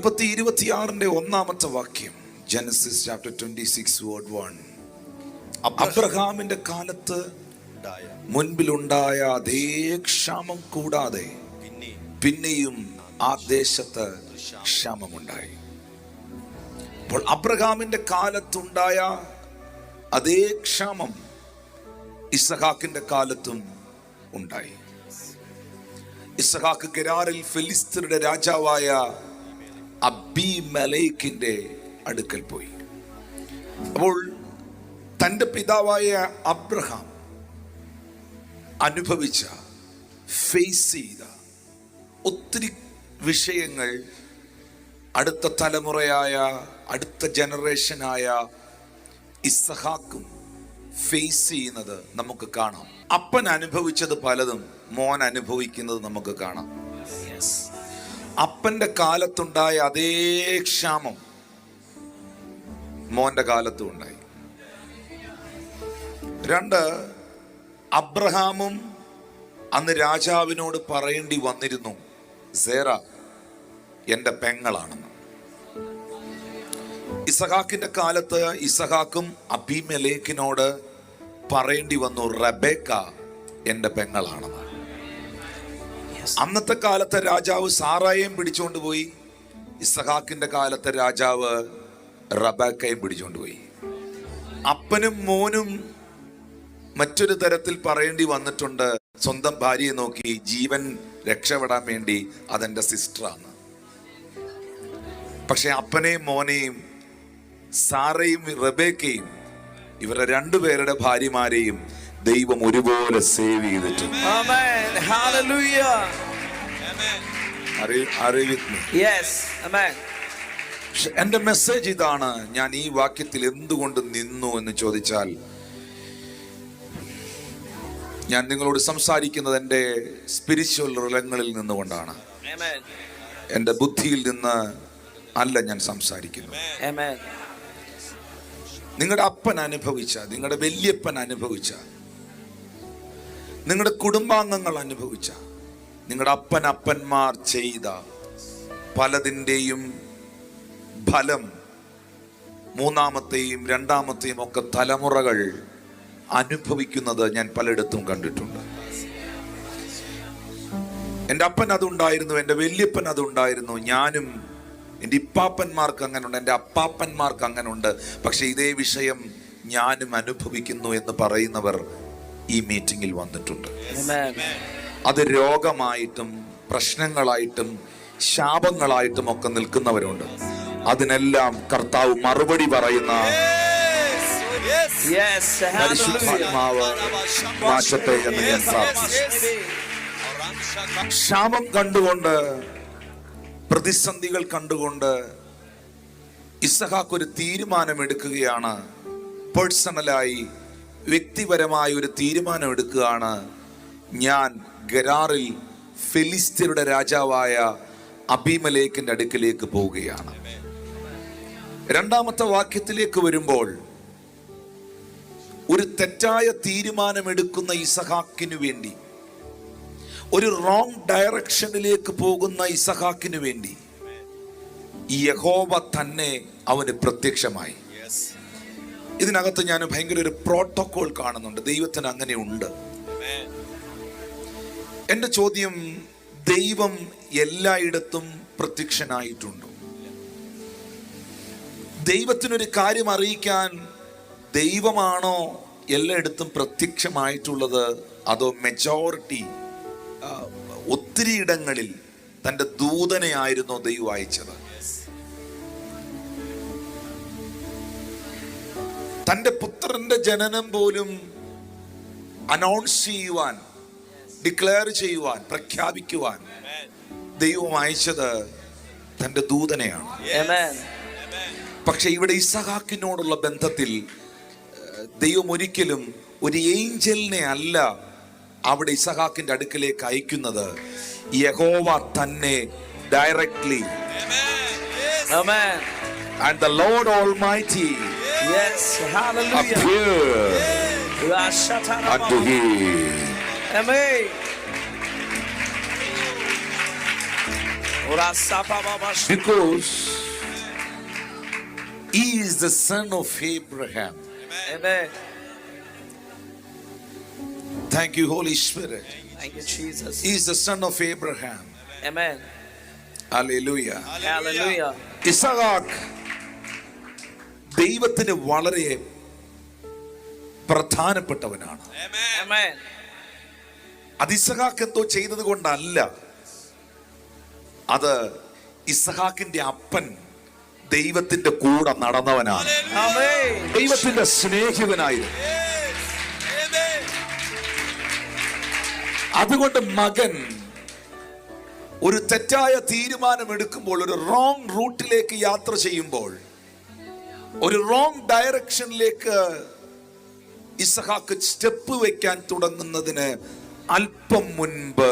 ഉൽപ്പത്തി ഇരുപത്തിയാറിന്റെ ഒന്നാമത്തെ വാക്യം Genesis chapter twenty six word one അബ്രഹാമിന്റെ കാലത്ത് മുൻപിലുണ്ടായ അതേ ക്ഷാമം കൂടാതെ പിന്നെയും ആ ദേശത്ത് ക്ഷാമമുണ്ടായി. അപ്പോൾ അബ്രഹാമിന്റെ കാലത്തുണ്ടായ അതേ ക്ഷാമം ഇസഹാക്കിന്റെ കാലത്തും ഉണ്ടായി. ഇസഹാക്ക് ഗരാറിൽ ഫിലിസ്തീനയുടെ രാജാവായ അബിമലേക്കിന്റെ അടുക്കൽ പോയി. അപ്പോൾ തന്റെ പിതാവായ അബ്രഹാം അനുഭവിച്ച ഫേസ് ചെയ്ത ഒത്തിരി വിഷയങ്ങൾ അടുത്ത തലമുറയായ അടുത്ത ജനറേഷനായ ഇസഹാക്കും ഫേസ് ചെയ്യുന്നത് നമുക്ക് കാണാം. അപ്പൻ അനുഭവിച്ചത് പലതും മോൻ അനുഭവിക്കുന്നത് നമുക്ക് കാണാം. അപ്പന്റെ കാലത്തുണ്ടായ അതേ ക്ഷാമം മോന്റെ കാലത്തും ഉണ്ടായി. രണ്ട് അബ്രഹാമും അന്ന് രാജാവിനോട് പറയേണ്ടി വന്നിരുന്നു സേറ എന്റെ പെങ്ങളാണെന്ന്. ഇസഹാക്കിന്റെ കാലത്ത് ഇസഹാക്കും അബിമലേഖിനോട് പറയേണ്ടി വന്നു റബേക്ക എന്റെ പെങ്ങളാണെന്ന്. അന്നത്തെ കാലത്തെ രാജാവ് സാറായേയും പിടിച്ചുകൊണ്ട് പോയി. ഇസഹാക്കിന്റെ കാലത്തെ രാജാവ് റബാക്കയും പിടിച്ചുകൊണ്ട് പോയി. അപ്പനും മോനും മറ്റൊരു തരത്തിൽ പറയേണ്ടി വന്നിട്ടുണ്ട്. സ്വന്തം ഭാര്യയെ നോക്കി ജീവൻ രക്ഷപ്പെടാൻ വേണ്ടി അതെന്റെ സിസ്റ്ററാണ് പക്ഷെ അപ്പനെയും മോനെയും സാറയും റബേക്കയും ഇവരുടെ രണ്ടുപേരുടെ ഭാര്യമാരെയും ദൈവം ഒരുപോലെ സേവ് ചെയ്തിട്ടുണ്ട്. എന്റെ മെസ്സേജ് ഇതാണ് ഞാൻ ഈ വാക്യത്തിൽ എന്തുകൊണ്ട് നിന്നു എന്ന് ചോദിച്ചാൽ ഞാൻ നിങ്ങളോട് സംസാരിക്കുന്നത് എന്റെ സ്പിരിച്വൽ റിലങ്ങളിൽ നിന്നുകൊണ്ടാണ്. എന്റെ ബുദ്ധിയിൽ നിന്ന് അല്ല ഞാൻ സംസാരിക്കുന്നു. നിങ്ങളുടെ അപ്പൻ അനുഭവിച്ച നിങ്ങളുടെ വല്യപ്പൻ അനുഭവിച്ച നിങ്ങളുടെ കുടുംബാംഗങ്ങൾ അനുഭവിച്ച നിങ്ങളുടെ അപ്പൻ അപ്പന്മാർ ചെയ്ത പലതിന്റെയും ഫലം മൂന്നാമത്തെയും രണ്ടാമത്തെയും ഒക്കെ തലമുറകൾ അനുഭവിക്കുന്നത് ഞാൻ പലയിടത്തും കണ്ടിട്ടുണ്ട്. എന്റെ അപ്പൻ അതുണ്ടായിരുന്നു എന്റെ വല്യപ്പൻ അതുണ്ടായിരുന്നു ഞാനും എന്റെ ഇപ്പാപ്പന്മാർക്ക് അങ്ങനുണ്ട് എന്റെ അപ്പാപ്പന്മാർക്ക് അങ്ങനുണ്ട്. പക്ഷെ ഇതേ വിഷയം ഞാനും അനുഭവിക്കുന്നു എന്ന് പറയുന്നവർ ഈ മീറ്റിംഗിൽ വന്നിട്ടുണ്ട്. അത് രോഗമായിട്ടും പ്രശ്നങ്ങളായിട്ടും ശാപങ്ങളായിട്ടും ഒക്കെ നിൽക്കുന്നവരുണ്ട് അതിനെല്ലാം കർത്താവ് മറുപടി പറയുന്ന ശാപം Hallelujah. പരിശുദ്ധാത്മാവ് മാറ്റത്തെ എന്ന് ഞാൻ പ്രാർത്ഥിച്ചു ക്ഷാമം കണ്ടുകൊണ്ട് പ്രതിസന്ധികൾ കണ്ടുകൊണ്ട് ഇസഹാക്ക് ഒരു തീരുമാനമെടുക്കുകയാണ് പേഴ്സണലായി വ്യക്തിപരമായ ഒരു തീരുമാനം എടുക്കുകയാണ് ഞാൻ ഗരാറിൽ ഫിലിസ്തീനയുടെ രാജാവായ അബീമലേക്കിന്റെ അടുക്കിലേക്ക് പോവുകയാണ്. രണ്ടാമത്തെ വാക്യത്തിലേക്ക് വരുമ്പോൾ ഒരു തെറ്റായ തീരുമാനമെടുക്കുന്ന ഇസഹാക്കിനു വേണ്ടി ഒരു റോങ് ഡയറക്ഷനിലേക്ക് പോകുന്ന ഇസഹാക്കിനു വേണ്ടി യഹോവ തന്നെ അവന് പ്രത്യക്ഷമായി. ഇതിനകത്ത് ഞാൻ ഭയങ്കര ഒരു പ്രോട്ടോകോൾ കാണുന്നുണ്ട്. ദൈവത്തിന് അങ്ങനെ ഉണ്ട്. എന്റെ ചോദ്യം ദൈവം എല്ലായിടത്തും പ്രത്യക്ഷനായിട്ടുണ്ടോ. ദൈവത്തിനൊരു കാര്യം അറിയിക്കാൻ ദൈവമാണോ എല്ലായിടത്തും പ്രത്യക്ഷമായിട്ടുള്ളത്? അതോ മെജോറിറ്റി ഒത്തിരി ഇടങ്ങളിൽ തന്റെ ദൂതനെ ആയിരുന്നോ ദൈവം അയച്ചത്? തന്റെ പുത്രന്റെ ജനനം പോലും അനൗൺസ് ചെയ്യുവാൻ ഡിക്ലെയർ ചെയ്യുവാൻ പ്രഖ്യാപിക്കുവാൻ ദൈവം അയച്ചത് തന്റെ ദൂതനെയാണ്. പക്ഷെ ഇവിടെ ഇസഹാക്കിനോടുള്ള ബന്ധത്തിൽ ദൈവം ഒരിക്കലും ഒരു ഏഞ്ചലിനെ അല്ല അവിടെ ഇസഹാക്കിന്റെ അടുക്കലേക്ക് അയക്കുന്നത് യഹോവ തന്നെ directly. And the Lord almighty Yes, hallelujah. Appear. Amen. Because he is the son of Abraham. Amen. Thank you, Holy Spirit. Thank you, Jesus. He is the son of Abraham. Amen. Hallelujah. Hallelujah. Isaac ദൈവത്തിന് വളരെ പ്രധാനപ്പെട്ടവനാണ്. അതിസഹാക്ക് എന്തോ ചെയ്തത് കൊണ്ടല്ല. അത് ഇസഹാക്കിന്റെ അപ്പൻ ദൈവത്തിന്റെ കൂടെ നടന്നവനാണ്. ദൈവത്തിന്റെ സ്നേഹിതനായിരുന്നു അതുകൊണ്ട് മകൻ ഒരു തെറ്റായ തീരുമാനം എടുക്കുമ്പോൾ ഒരു റോങ് റൂട്ടിലേക്ക് യാത്ര ചെയ്യുമ്പോൾ ഒരു റോങ് ഡയറക്ഷനിലേക്ക് ഇസഹാക്ക് സ്റ്റെപ്പ് വെക്കാൻ തുടങ്ങുന്നതിന് അല്പം മുൻപ്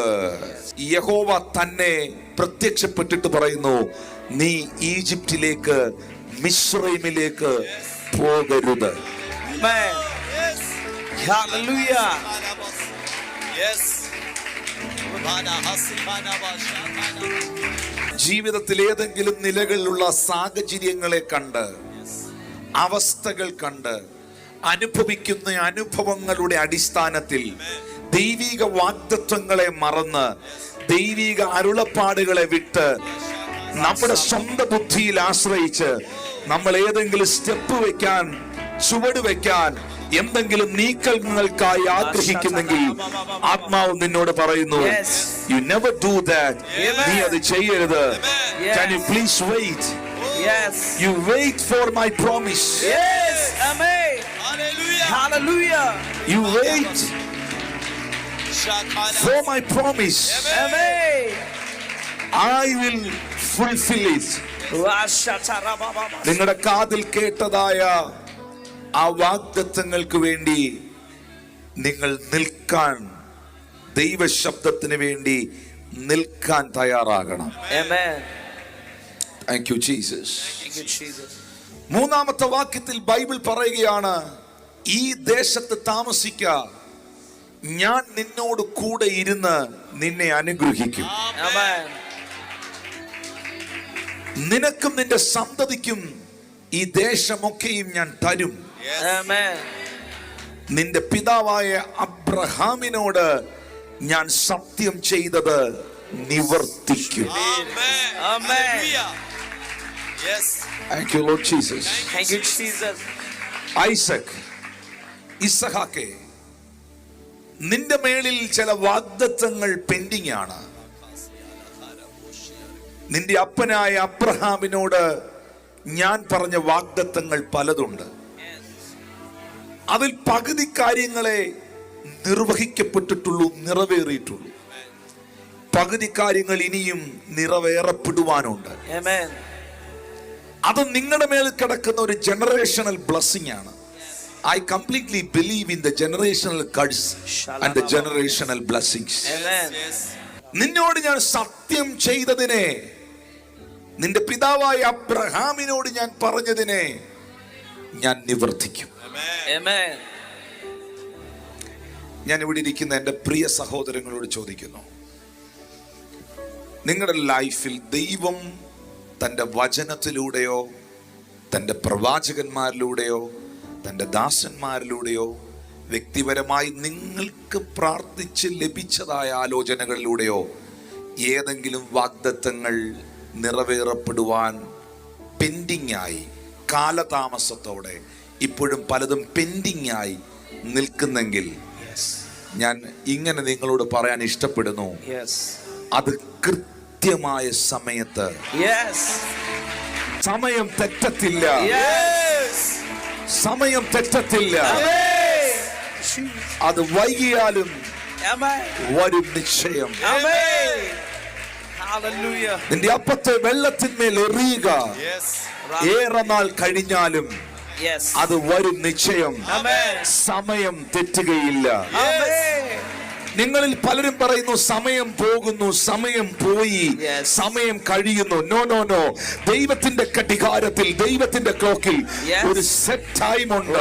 യഹോവ തന്നെ പ്രത്യക്ഷപ്പെട്ടിട്ട് പറയുന്നു നീ ഈജിപ്തിലേക്ക് മിശ്രൈമിലേക്ക് പോകരുത്. ജീവിതത്തിൽ ഏതെങ്കിലും നിലകളിലുള്ള സാഹചര്യങ്ങളെ കണ്ട് അവസ്ഥകൾ കണ്ട് അനുഭവിക്കുന്ന അനുഭവങ്ങളുടെ അടിസ്ഥാനത്തിൽ ദൈവിക വാഗ്ദത്വങ്ങളെ മറന്ന് ദൈവിക അരുളപ്പാടുകളെ വിട്ട് നമ്മുടെ സ്വന്തം ബുദ്ധിയിൽ ആശ്രയിച്ച് നമ്മൾ ഏതെങ്കിലും സ്റ്റെപ്പ് വെക്കാൻ ചുവട് വെക്കാൻ എന്തെങ്കിലും നീക്കങ്ങൾക്കായി ആഗ്രഹിക്കുന്നെങ്കിൽ ആത്മാവ് നിന്നോട് പറയുന്നു യു നെവർ ഡു ദാറ്റ് നീ അത് ചെയ്യരുത് Yes. You please wait? Yes. You wait for my promise. Yes. Amen. Hallelujah. Hallelujah. You wait for my promise. Amen. I will fulfill it. നിങ്ങളുടെ കാതിൽ കേട്ടതായ ആ വാഗ്ദത്തങ്ങൾക്ക് വേണ്ടി നിങ്ങൾ നിൽക്കാൻ ദൈവശബ്ദത്തിന് വേണ്ടി നിൽക്കാൻ തയ്യാറാകണം Amen. Thank you Jesus Thank you, Jesus. മൂന്നാമത്തെ വാക്യത്തിൽ ബൈബിൾ പറയുകയാണ് ഈ ദേശത്ത് താമസിക്ക. ഞാൻ നിന്നോട് കൂടെ ഇരുന്ന് നിന്നെ അനുഗ്രഹിക്കും. നിനക്കും നിന്റെ സന്തതിക്കും ഈ ദേശമൊക്കെയും ഞാൻ തരും. നിന്റെ പിതാവായ അബ്രഹാമിനോട് ഞാൻ സത്യം ചെയ്തത് നിവർത്തിക്കും. Amen. Amen. Lord Yes. Thank you, Lord Jesus. Thank you, Jesus. Isaac ഇസഹാക്കെ നിന്റെ മേളിൽ ചില വാഗ്ദത്തങ്ങൾ പെൻഡിങ് ആണ് നിന്റെ അപ്പനായ അബ്രഹാമിനോട് ഞാൻ പറഞ്ഞ വാഗ്ദത്തങ്ങൾ പലതുണ്ട് അതിൽ പകുതി കാര്യങ്ങളെ നിർവഹിക്കപ്പെട്ടിട്ടുള്ളൂ നിറവേറിയിട്ടുള്ളൂ പകുതി കാര്യങ്ങൾ ഇനിയും നിറവേറപ്പെടുവാനുണ്ട്. അത് നിങ്ങളുടെ മേൽ കിടക്കുന്ന ഒരു ജനറേഷണൽ ബ്ലസ്സിംഗ് ആണ് I completely believe in the generational curses and the generational blessings. നിന്നോട് ഞാൻ സത്യം ചെയ്തതിനെ നിന്റെ പിതാവായ അബ്രഹാമിനോട് ഞാൻ പറഞ്ഞതിനെ ഞാൻ നിവർത്തിക്കും. ഞാൻ ഇവിടെ ഇരിക്കുന്ന എന്റെ പ്രിയ സഹോദരങ്ങളോട് ചോദിക്കുന്നു നിങ്ങളുടെ ലൈഫിൽ ദൈവം തന്റെ വചനത്തിലൂടെയോ തന്റെ പ്രവാചകന്മാരിലൂടെയോ തന്റെ ദാസന്മാരിലൂടെയോ വ്യക്തിപരമായി നിങ്ങൾക്ക് പ്രാർത്ഥിച്ച് ലഭിച്ചതായ ആലോചനകളിലൂടെയോ ഏതെങ്കിലും വാഗ്ദത്തങ്ങൾ നിറവേറപ്പെടുവാൻ പെൻഡിങ്ങായി കാലതാമസത്തോടെ ഇപ്പോഴും പലതും പെൻഡിങ്ങായി നിൽക്കുന്നെങ്കിൽ ഞാൻ ഇങ്ങനെ നിങ്ങളോട് പറയാൻ ഇഷ്ടപ്പെടുന്നു. അത് അത് കൃത്യമായ സമയത്ത്. സമയം തെറ്റത്തില്ല. സമയം തെറ്റത്തില്ല. അത് വൈകിയാലും. വരും നിശ്ചയം. നിന്റെ അപ്പത്തെ വെള്ളത്തിന്മേൽ എറിയുക. ഏറെ നാൾ കഴിഞ്ഞാലും. അത് വരും നിശ്ചയം. സമയം തെറ്റുകയില്ല. നിങ്ങളിൽ പലരും പറയുന്നു സമയം പോകുന്നു സമയം പോയി സമയം കഴിയുന്നു. നോ നോ നോ ദൈവത്തിന്റെ കടികാരത്തിൽ ദൈവത്തിന്റെ ക്ലോക്കിൽ ഒരു സെറ്റ് ടൈം ഉണ്ട്.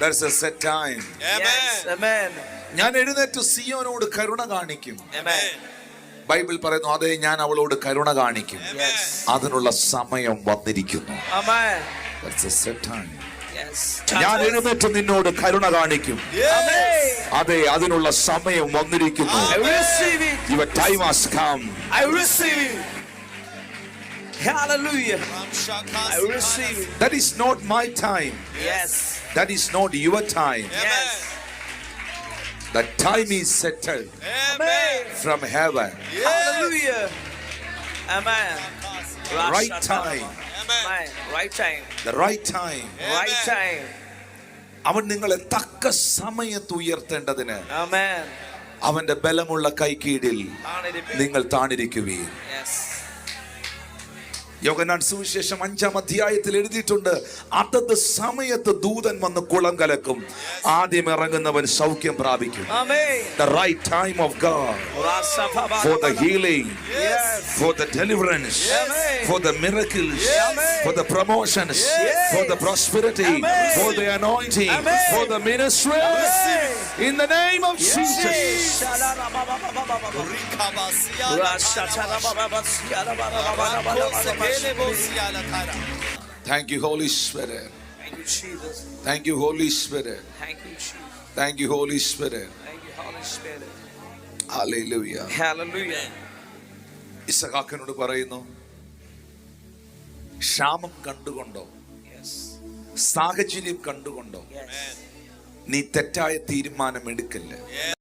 That's a set time. Amen. Yes. ഞാൻ എഴുന്നേറ്റ് സിയോനോട് കരുണ കാണിക്കും. ബൈബിൾ പറയുന്നു അതെ ഞാൻ അവളോട് കരുണ കാണിക്കും അതിനുള്ള സമയം വന്നിരിക്കുന്നു. ഞാൻ എഴുന്നേറ്റ് നിന്നോട് കരുണ കാണിക്കും. അതെ അതിനുള്ള സമയം വന്നിരിക്കുന്നു. Hallelujah. That is not my time. Yes. That is not your time. Yes. The time is settled Amen. from heaven. Hallelujah. Amen. Right Rasha- time. Amen. Right time. The right time. Right time. അവൻ നിങ്ങളെ തക്ക സമയത്ത് ഉയർത്തേണ്ടതിന് Amen. അവന്റെ ബലമുള്ള കൈക്കീഴിൽ Hallelujah. നിങ്ങൾ താണിരിക്കുകയും Yes. Yohannan സുവിശേഷം അഞ്ചാം അധ്യായത്തിൽ എഴുതിയിട്ടുണ്ട് അതത് സമയത്ത് ദൂതൻ വന്ന് കുളം കലക്കും ആദ്യം ഇറങ്ങുന്നവൻ സൗഖ്യം പ്രാപിക്കും Amen. The right time of God Rasa Baba- for the healing, Yes. for the deliverance, Amen. for the miracles, Amen. for the promotions, Yes. for the prosperity, Amen. for the anointing, Amen. for the ministry. Amen. In the name of Jesus. Shalala Thank you, Holy Spirit. Thank you, Jesus. Thank you, Holy Spirit. Thank you, Jesus. Thank you, Holy Spirit. Thank you, Holy Spirit. Hallelujah. Hallelujah. ഇസഹാക്കിനോട് പറയുന്നു ക്ഷാമം കണ്ടുകൊണ്ടോ Yes. സാഹചര്യം കണ്ടുകൊണ്ടോ Yes. നീ തെറ്റായ തീരുമാനം എടുക്കല്ലേ